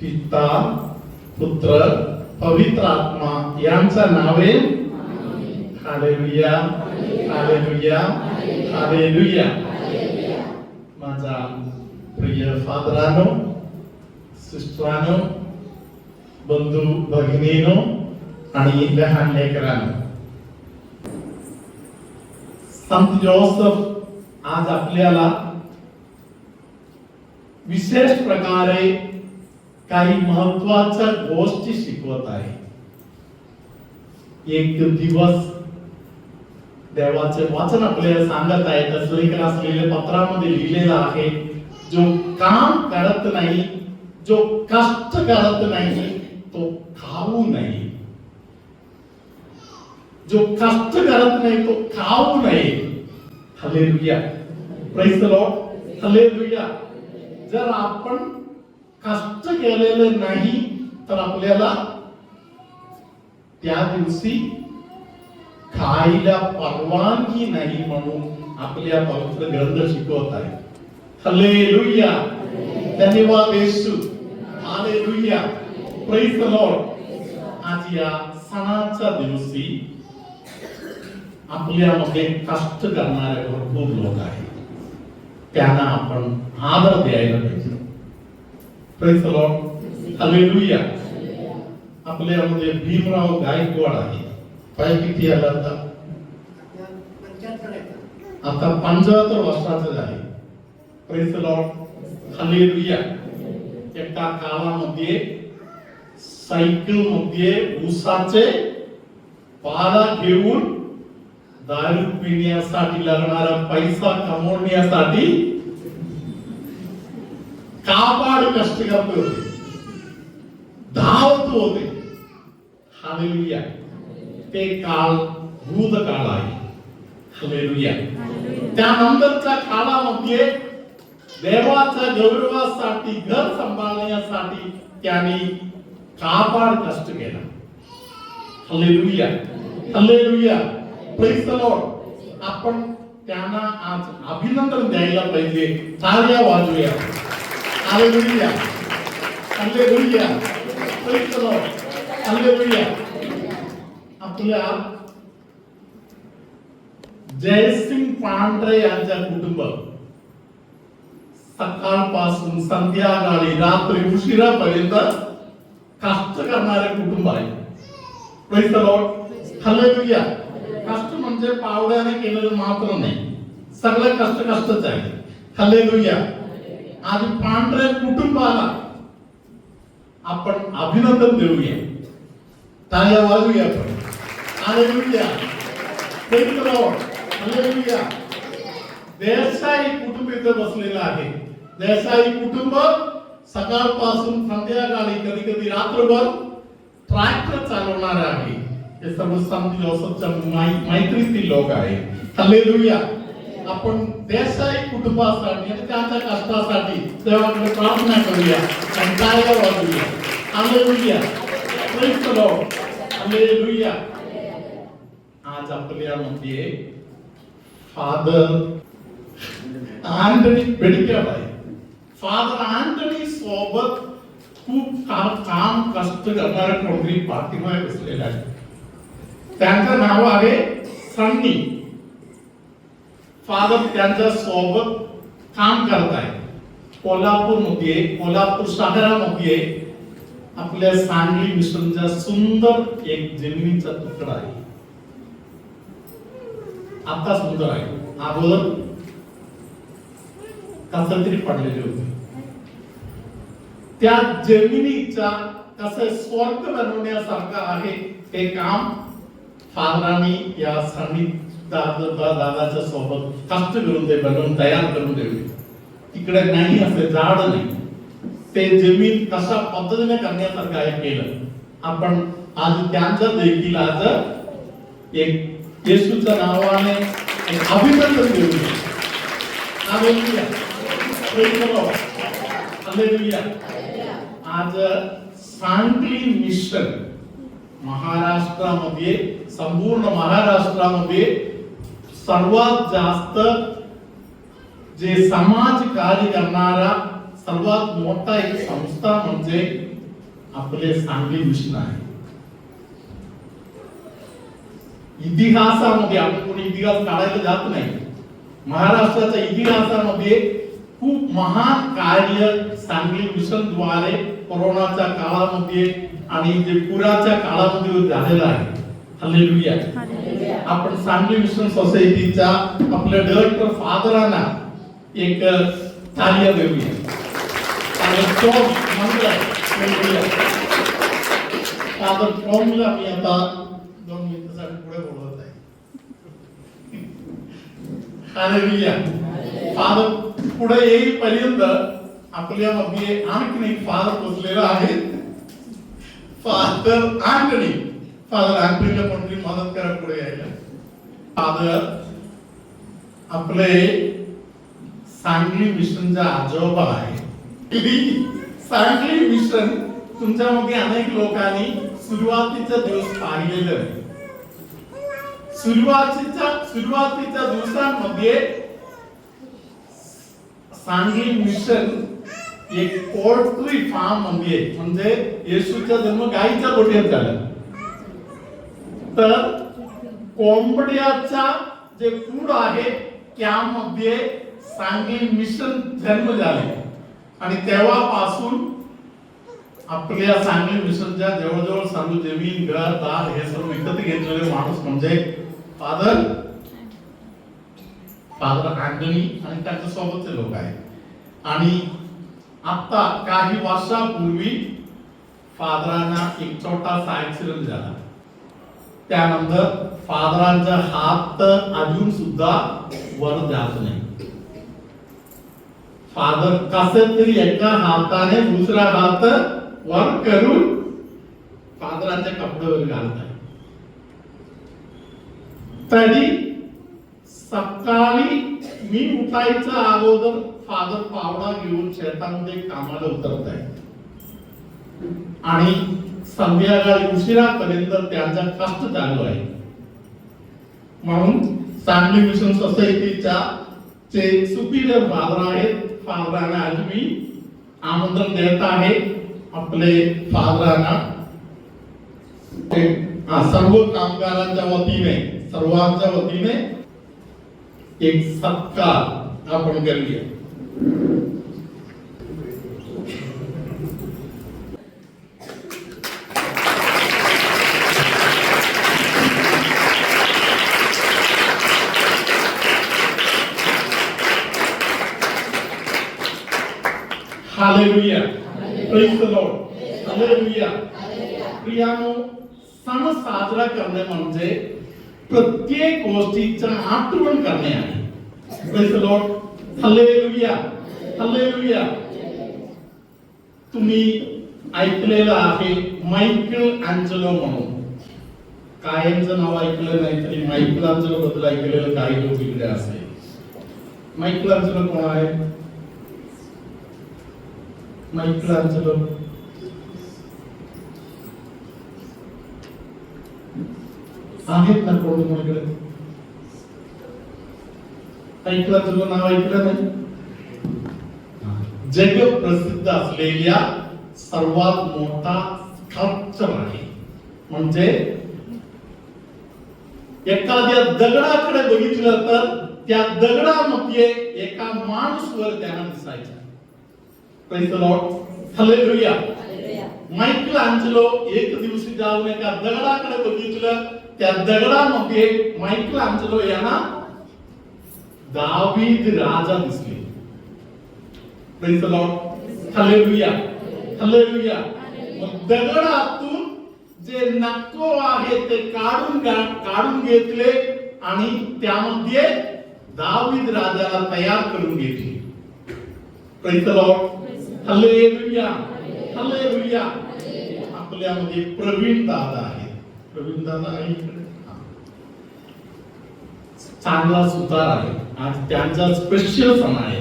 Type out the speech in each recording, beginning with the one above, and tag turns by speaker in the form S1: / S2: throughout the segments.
S1: पिता पुत्र पवित्र आत्मा यांचा नावे हालेलुया. हालेलुया. हालेलुया. माझा प्रिय फादरानो सिस्टरानो बंधू भगिनीनो आणि लहान लेकरांनो संत जोसफ आज आपल्याला विशेष प्रकारे काही महत्त्वाच्या गोष्टी शिकवत आहे. एक दिवस देवाचे वाचन आपल्याला सांगत आहे तसं असलेल्या पत्रामध्ये लिहिलेलं आहे जो काम करत नाही जो कष्ट करत नाही तो खाऊ नाही. जो कष्ट करत नाही तो खाऊ नये हलेलुया प्रेस लॉर्ड हलेलुया जर आपण कष्ट केलेले नाही तर आपल्याला त्या दिवशी खायला परवानगी नाही म्हणून आपल्या पवित्र ग्रंथ शिकवत आहे हलेलुया धन्यवाद येशू हालेलुया प्रेस द लॉर्ड आज या सणाच्या दिवशी आपल्यामध्ये कष्ट करणारे भरपूर लोक आहेत. त्यांना आपण आदर द्यायला पाहिजे प्रेस द लॉर्ड हालेलुया आपल्यामध्ये भीमराव गायकवाड आहे. पाय किती आला आता? आता पंचाहत्तर वर्षाचं झाले. प्रेस लॉर्ड हालेलुया एका काळामध्ये सायकलमध्ये उसाचे पाला घेऊन दारू पिण्यासाठी लागणारा पैसा कमवण्यासाठी कष्ट करत होते. धावत होते. हालेलुया. ते काळ भूतकाळ आहे. हालेलुया. त्यानंतरच्या काळामध्ये देवाच्या गौरवासाठी घर सांभाळण्यासाठी त्यांनी काबाड कष्ट केला. Hallelujah hallelujah praise the Lord आपण त्यांना आज अभिनंदन द्यायला पाहिजे. टाळ्या वाजूया. Hallelujah hallelujah praise the Lord hallelujah आपल्या जयसिंग पांढरे यांच्या कुटुंब सकाळपासून संध्याकाळी रात्री उशिरापर्यंत कष्ट करणारे कुटुंब आहे प्रेस द लॉर्ड हालेलुया कष्ट म्हणजे पावड्याने केलेलं मात्र नाही सगळं कष्ट कष्टच आहे हालेलुया आज पांढऱ्या कुटुंबाला आपण अभिनंदन देऊया. टाळ्या वाजूया आपण. आलेलुया प्रेस लॉर्ड देसाई कुटुंब इथं बसलेलं आहे. देसाई कुटुंब सकाळपासून संध्याकाळी कधी कधी रात्रभर ट्रॅक्टर चालवणार आहे. हे सर्व संत जोसफच्या मैत्रीतील लोक आहे हल्लेलुया आपण देसाई कुटुंबासाठी आणि त्यांच्या कष्टासाठी देवाकडे प्रार्थना करूया आणि टाळ्या वाजूया hallelujah praise the lord hallelujah आज आपल्यामध्ये फादर अँटनी बेडकर आहे फादर अँटनी सोबत खूप काम काम कष्ट करणाऱ्या कोणतरी पाठीमागे बसलेला आहे त्यांचं नाव आहे सन्नी फारच त्यांचं सोबत काम करत आहे. कोल्हापूरमध्ये कोल्हापूर शहरामध्ये आपल्या सांगली मिशनचा सुंदर एक जमिनीचा तुकडा आहे. आता सुंदर आहे. अगोदर कसं तरी पडलेले होते. त्या जमिनीचा कसं स्वर्ग बनवण्यासारखं आहे ते काम फादरांनी या संगीत दादाच्या सोबत कष्ट करून ते बनवून तयार करून ठेवले तिकडे नाही असे झाड नाही. ते जमीन कशा पद्धतीने करण्यासारखं आहे केलं. आपण आज त्यांचा देखील आज एक येशूच्या नावाने एक अभिनंदन देऊ आज सांगली मिशन महाराष्ट्रामध्ये संपूर्ण महाराष्ट्रामध्ये सर्वात जास्त जे समाज कार्य करणारा सर्वात मोठा एक संस्था म्हणजे आपले सांगली मिशन आहे. इतिहासामध्ये आपण कोणी इतिहास काढायला जात नाही. महाराष्ट्राच्या इतिहासामध्ये खूप महान कार्य सांगली मिशनद्वारे कोरोनाच्या काळामध्ये आणि जे पुराच्या काळामध्ये झालेलं आहे. हल्लेलुया. आपण सांगली मिशन सोसायटीच्या आपल्या डायरेक्टर फादरांना एक कार्य देऊया. आणि तो मंगळ फादर टॉमला मी आता दोन मिनिटासाठी पुढे बोलवत आहे. हालेलुया फादर पुढे येईपर्यंत आपल्यामध्ये आणखी एक फादर पोचलेला आहे. फादर अँटनी फादर अँटनीला कोणतरी मदत करा पुढे यायला. फादर आपले सांगली मिशनचा आजोबा आहे. सांगली मिशन तुमच्यामध्ये अनेक लोकांनी सुरुवातीचा दिवस पाहिलेलं आहे. सुरुवातीच्या सुरुवातीच्या दिवसांमध्ये सांगली मिशन एक पोल्ट्री फार्ममध्ये म्हणजे येशूचा जन्म गाईच्या गोठ्यात झाला. तर कोंबड्याचा जे फूड आहे त्यामध्ये सांगली मिशन जन्म झाले. आणि तेव्हापासून आपल्या सांगली मिशनच्या जवळजवळ सांगू जमीन घर दार हे सर्व विकत घेतलेले माणूस म्हणजे फादर. फादर अँटनी आणि त्यांच्या सोबतचे लोक आहेत. आणि आता काही वर्षापूर्वी फादरांना एक छोटासा ऍक्सिडेंट झाला. त्यानंतर फादरांचा हात अजून सुद्धा वर जात नाही. फादर कस तरी एका हाताने दुसरा हात वर करून फादरांच्या कपड्यावर घालत आहे. तरी सकाळी मी उठायचा अगोदर फादर पावडा घेऊन शेतामध्ये कामाला उतरत आहे. आणि संध्याकाळी उशिरापर्यंत त्यांचा कष्ट चालू आहे. म्हणून सांगली मिशन सोसायटीच्या जे सुपिरियर फादर आहेत. फादरांना आज मी आमंत्रण देत आहे. आपले फादरांना ते, सर्व कामगारांच्या वतीने सर्वांच्या वतीने एक सत्कार आपण करूया. Hallelujah. Praise the Lord. Hallelujah. प्रियानो सण साजरा करणे म्हणजे प्रत्येक गोष्टीचा आठवण करणे आहे प्रेस लॉर्ड हालेलुया हालेलुया तुम्ही ऐकलेलं आहे मायकल अँजलो म्हणून कायमचं नाव ऐकलं नाही तरी मायकल अँजलो बद्दल ऐकलेलं काही लोक इकडे असेल मायकल अँजलो कोण आहे Michelangelo. आहेत ना कोणी माझ्याकडे? ऐकलं तुझं नाव ऐकलं नाही? जग प्रसिद्ध असलेल्या सर्वात मोठा स्कल्पचर आहे. म्हणजे एखाद्या दगडाकडे बघितलं तर त्या दगडामध्ये एका माणूसवर त्याला दिसायचा. Praise the Lord. Hallelujah. Michelangelo एक दिवशी जाऊन एका दगडाकडे बघितलं त्या दगडामध्ये मायकल अँजलो यांना दावीद राजा दिसले Praise the Lord. Hallelujah. Hallelujah. मग दगडातून जे नको आहे ते काढून काढून घेतले आणि त्यामध्ये दावीद राजाला तयार करून घेतले Lord. हलेलुया हलेलुया आपल्यामध्ये प्रवीण दादा आहे प्रवीण दादा आहे चांगला सुतार आहे आज त्यांचा स्पेशल सण आहे.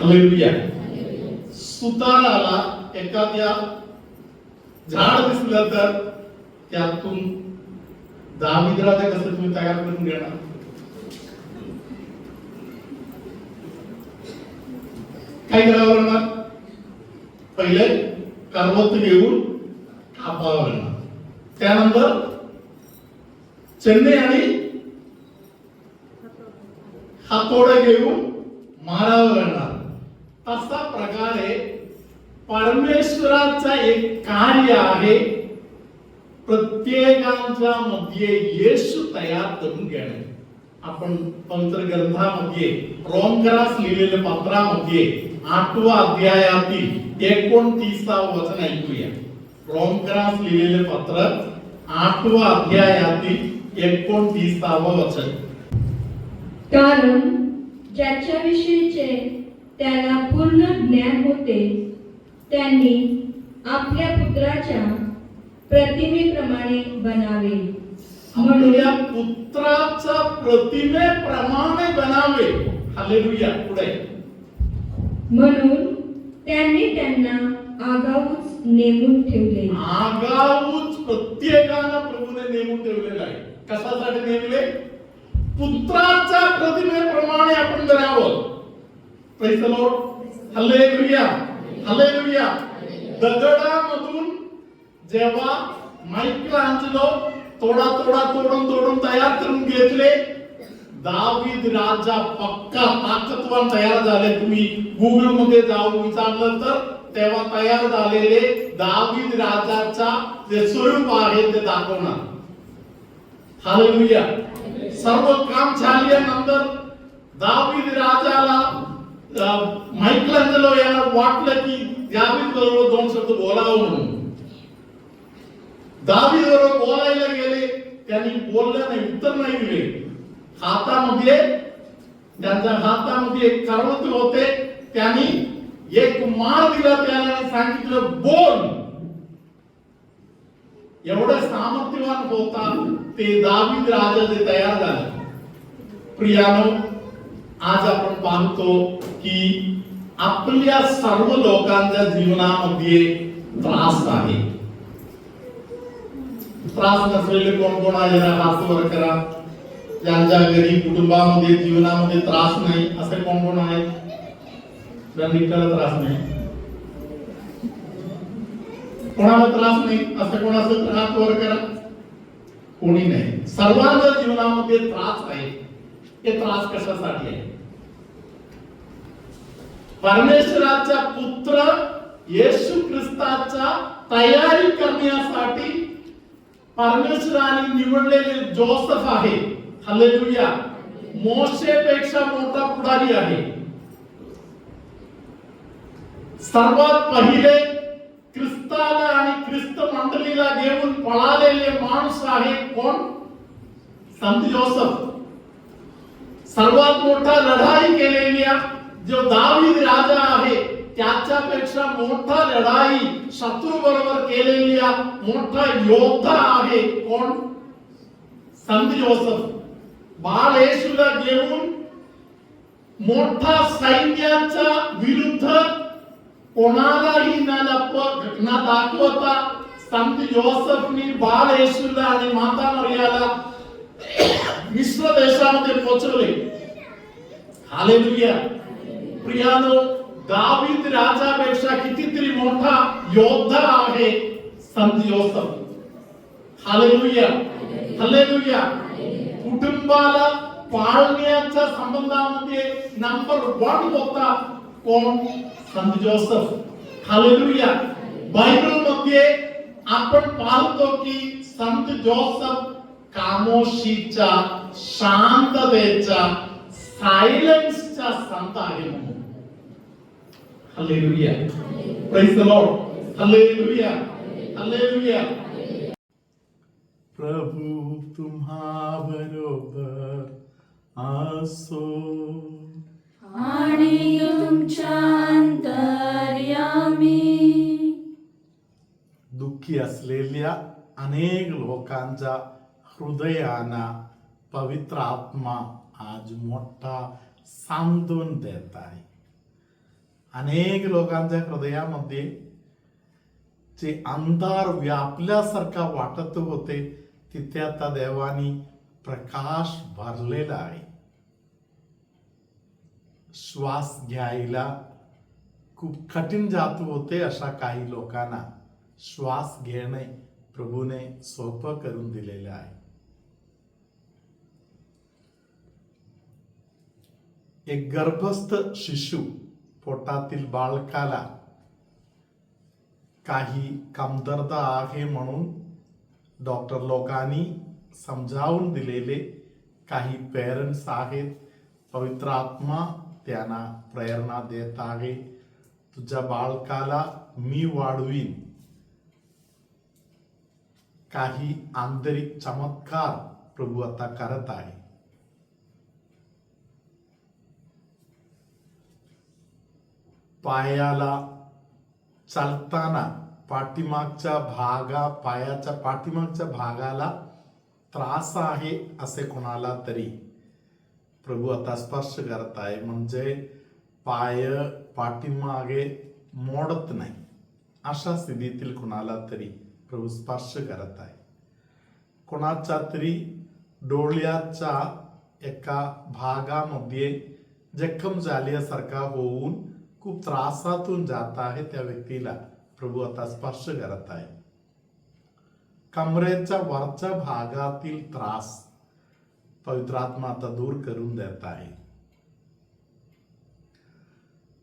S1: हलेलुया सुताराला एखाद्या झाड दिसलं तर त्यातून दहा राजा कसं तुम्ही तयार करून घेणार? काय करावं लागणार? पहिले करवत घेऊन कापावं लागणार त्यानंतर चेन्नई आणि हातोडे घेऊन मारावं लागणार तसा प्रकारे परमेश्वराचा एक कार्य आहे. प्रत्येकांच्या मध्ये येशू तयार करून घेणे. आपण पवित्र ग्रंथामध्ये रोमकरास लिहिलेल्या पत्रामध्ये आठवा अध्यायातील एकोणतीसावं वचन ऐकूया. रोमकरास लिहिलेले पत्र आठवा अध्यायातील एकोणतीसावं वचन.
S2: कारण ज्याच्याविषयीचे त्याला पूर्ण ज्ञान होते त्यांनी आपल्या पुत्राच्या प्रतिमेप्रमाणे बनावे.
S1: आपल्या पुत्राचा प्रतिमेप्रमाणे बनावे. हालेलुया. पुढे.
S2: म्हणून त्यांनी त्यांना आगाऊच नेमून ठेवले
S1: आगाऊच प्रत्येकाला प्रभूने नेमून ठेवलेला आहे कशासाठी नेमले पुत्राच्या प्रतिमेप्रमाणे आपण बनावं Praise the Lord. Hallelujah. Hallelujah. दगडामधून जेव्हा मायकल आंजलो तोडा तोडा तोडून तोडून तयार करून घेतले दावीद राजा पक्का ताकदवान तयार झाले. तुम्ही गुगलमध्ये जाऊन विचारलं तर तेव्हा तयार झालेले दावीद राजाचा जे स्वरूप आहे ते दाखवणार. हालेलुया सर्व काम झाल्यानंतर दावीद राजाला मायकल याला वाटलं की दावीद बरोबर दोन शब्द बोलावं म्हणून. दावीद बरोबर बोलायला गेले. त्यांनी बोलले नाही उत्तर नाही दिले. हातामध्ये त्यांच्या हातामध्ये एक होते. त्यांनी एक मार दिला त्याला सांगितलं बोल. एवढं सामर्थ्यवान होता ते दावीद राजा जे तयार झाले. प्रियानो आज आपण पाहतो की आपल्या सर्व लोकांच्या जीवनामध्ये त्रास आहे. त्रास नसलेले कोण कोण आहे? हात वर करा. यांच्या घरी कुटुंबामध्ये जीवनामध्ये त्रास नाही असे कोण कोण आहेत? ज्यांना त्रास नाही. कोणाला त्रास नाही असं कोणाचं त्रास वर करा. कोणी नाही. सर्वांच्या जीवनामध्ये त्रास आहे. हे त्रास कशासाठी आहे? परमेश्वराचा पुत्र येशू ख्रिस्ताच्या तयारी करण्यासाठी परमेश्वराने निवडलेले जोसफ आहे. हालेलुया. मोशेपेक्षा मोठा पुढारी आहे. सर्वात पहिले ख्रिस्ताला आणि ख्रिस्त मंडळीला घेऊन पळालेले माणूस आहे कोण? संत जोसफ. सर्वात मोठा लढाई केलेल्या जो दावीद राजा आहे त्याच्यापेक्षा मोठा लढाई शत्रू बरोबर केलेल्या मोठा योद्धा आहे कोण? संत जोसफ. बाल येशूला घेऊन मोठा सैन्याच्या विरुद्ध कोणालाही न घटना दाखवता संत जोसफनी बाल येशूला आणि माता मर्याला मिश्र देशामध्ये पोहोचवले हालेलुया. प्रियानो दावीद राजापेक्षा कितीतरी मोठा योद्धा आहे संत जोसफ. हालेलुया. हालेलुया. कुटुंबाला पाळण्याच्या संबंधामध्ये नंबर वन होता कोण? संत जोसफ. हालेलुया. बायबलमध्ये आपण पाहतो की संत जोसफ कामोशीचा शांततेचा सायलेन्सचा संत आहे म्हणून. Hallelujah. Praise the Lord hallelujah. Hallelujah. प्रभु तुम्हा बरोबर असो
S3: आणि तुमच्या अंतर्यामी।
S1: दुःखी असलेल्या अनेक लोकांच्या हृदयांना पवित्र आत्मा आज मोठा सांत्वन देत आहे. अनेक लोकांच्या हृदयामध्ये जे अंधार व्यापल्यासारखा वाटत होते तिथे आता देवानी प्रकाश भरलेला आहे. श्वास घ्यायला खूप कठीण जात होते अशा काही लोकांना श्वास घेणे प्रभूने सोपं करून दिलेले आहे. एक गर्भस्थ शिशु पोटातील बालकाला काही कमतरता आहे म्हणून डॉक्टर लोकांनी समजावून दिलेले काही पेरेंट्स आहेत. पवित्र आत्मा त्यांना प्रेरणा देत आहे. तुझ्या बालकाला मी वाढवीन. काही आंतरिक चमत्कार प्रभू आता करत आहे. पायाला चालताना पाठीमागच्या भागा पायाच्या पाठीमागच्या भागाला त्रास आहे असे कोणाला तरी. प्रभू आता स्पर्श करत आहे म्हणजे पाय पाठीमागे मोडत नाही. अशा स्थितीतील कोणाला तरी प्रभू स्पर्श करत आहे कोणाच्या तरी डोळ्याच्या एका भागामध्ये जखम झाल्यासारखा होऊन खूप त्रासातून जात आहे त्या व्यक्तीला. प्रभू आता स्पर्श करत आहे. कमरेच्या वरच्या भागातील त्रास पवित्र आत्मा आता दूर करून देत आहे.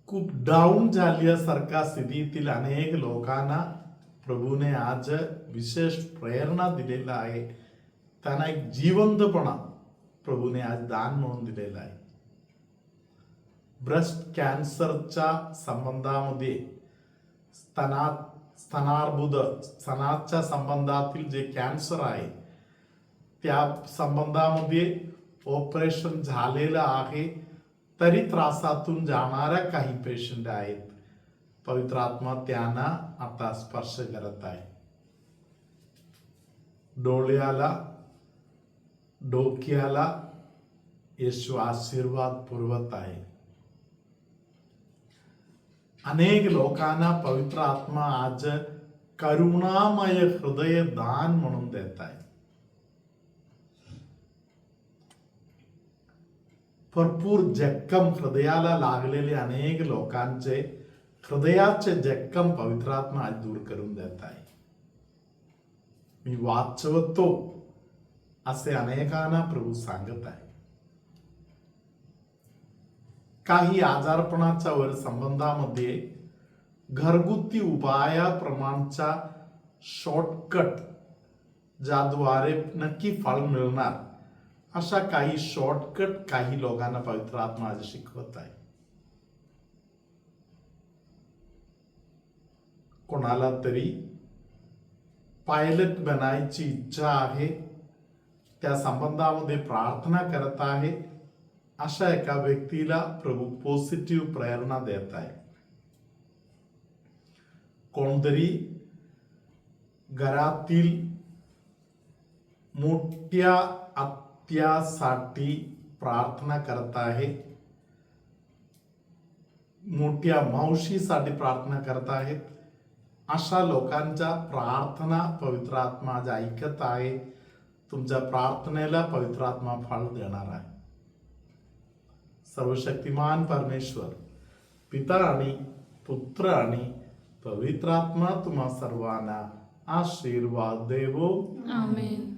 S1: खूप डाऊन झाल्यासारख्या स्थितीतील अनेक लोकांना प्रभूने आज विशेष प्रेरणा दिलेला आहे. त्यांना एक जिवंतपणा प्रभूने आज दान म्हणून दिलेला आहे. ब्रेस्ट कॅन्सरच्या संबंधामध्ये स्तना स्तनार्बुद स्तनाच्या संबंधातील जे कॅन्सर आहे त्या संबंधामध्ये ऑपरेशन झालेलं आहे तरी त्रासातून जाणाऱ्या काही पेशंट आहेत पवित्र आत्मा त्यांना आता स्पर्श करत आहे डोळ्याला डोक्याला येशू आशीर्वाद पुरवत आहे अनेक लोकांना पवित्र आत्मा आज करुणामय हृदय दान म्हणून देत आहे. भरपूर जक्कम हृदयाला लागलेले अनेक लोकांचे हृदयाचे जक्कम पवित्रात्मा आज दूर करून देत आहे. मी वाचवतो असे अनेकांना प्रभू सांगत आहे. काही आजारपणाच्या वर संबंधामध्ये घरगुती उपायाप्रमाणचा शॉर्टकट ज्याद्वारे नक्की फळ मिळणार अशा काही शॉर्टकट काही लोकांना पवित्र आत्मा आज शिकवत आहे. कोणाला तरी पायलट बनायची इच्छा आहे त्या संबंधामध्ये प्रार्थना करत आहे अशा एका व्यक्तीला प्रभू पॉझिटिव्ह प्रेरणा देत आहे. कोणतरी घरातील मोठ्या आत्यासाठी प्रार्थना करत आहे. मोठ्या मावशीसाठी प्रार्थना करत आहेत. अशा लोकांच्या प्रार्थना पवित्र आत्मा ऐकत आहे. तुमच्या प्रार्थनेला पवित्र आत्मा फळ देणार आहे. सर्वशक्तिमान परमेश्वर पिता आणि पुत्र आणि पवित्रात्मा तुम्हा सर्वांना आशीर्वाद देवो
S3: आमेन